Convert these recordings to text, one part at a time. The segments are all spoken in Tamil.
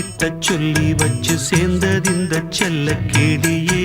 கிட்ட சொல்லி வச்சு சேர்ந்தது இந்த செல்ல கேடியே.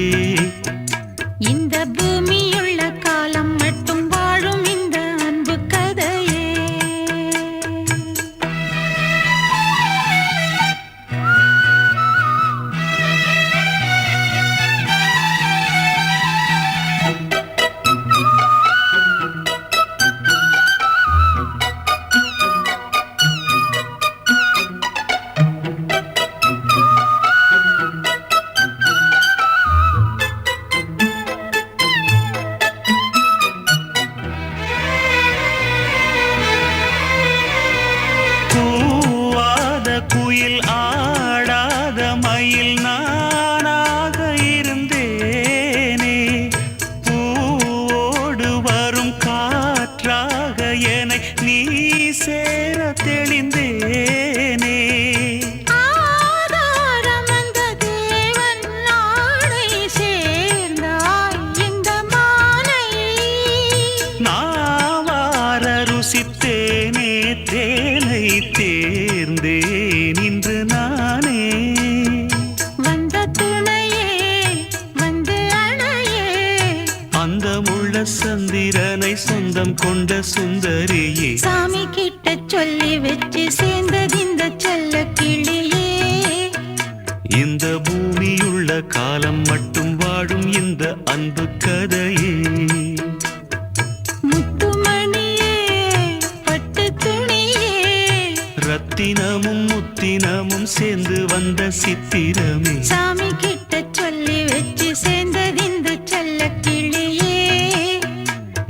குயில் ஆடாத மயில் நானாக இருந்தேனே. பூவோடு வரும் காற்றாக என நீ சேர தெளிந்தேனே. நாவார ருசித்தேனே தேனை தேர்ந்தேன் சொந்தம் கொண்ட சுந்தரியே. சாமி கிட்ட சொல்லி வச்சு சேர்ந்தது இந்த செல்ல கிளியே. இந்த பூமியுள்ள காலம் மட்டும் வாழும் இந்த அன்பு கதையே. ரத்தினமும் முத்தினமும் சேர்ந்து வந்த சித்திரமே. சாமி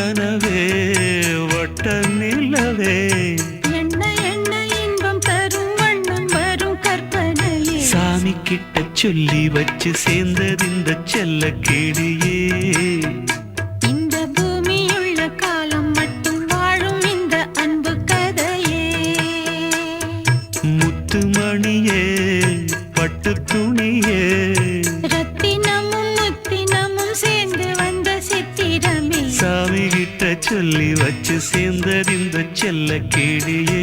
வண்ணக்கனவே வட்ட நிலவே. என்ன என்ன இன்பம் தரும் வண்ணம் வரும் கற்பனையே. சாமி கிட்ட சொல்லி வச்சு சேர்ந்தது இந்த செல்ல கிளியே இந்த பூமியுள்ள காலம் மட்டும் வாழும் இந்த அன்பு கதையே. முத்துமணியே பட்டு சொல்லி வச்சு சேர்ந்தது இந்த செல்ல கேடியே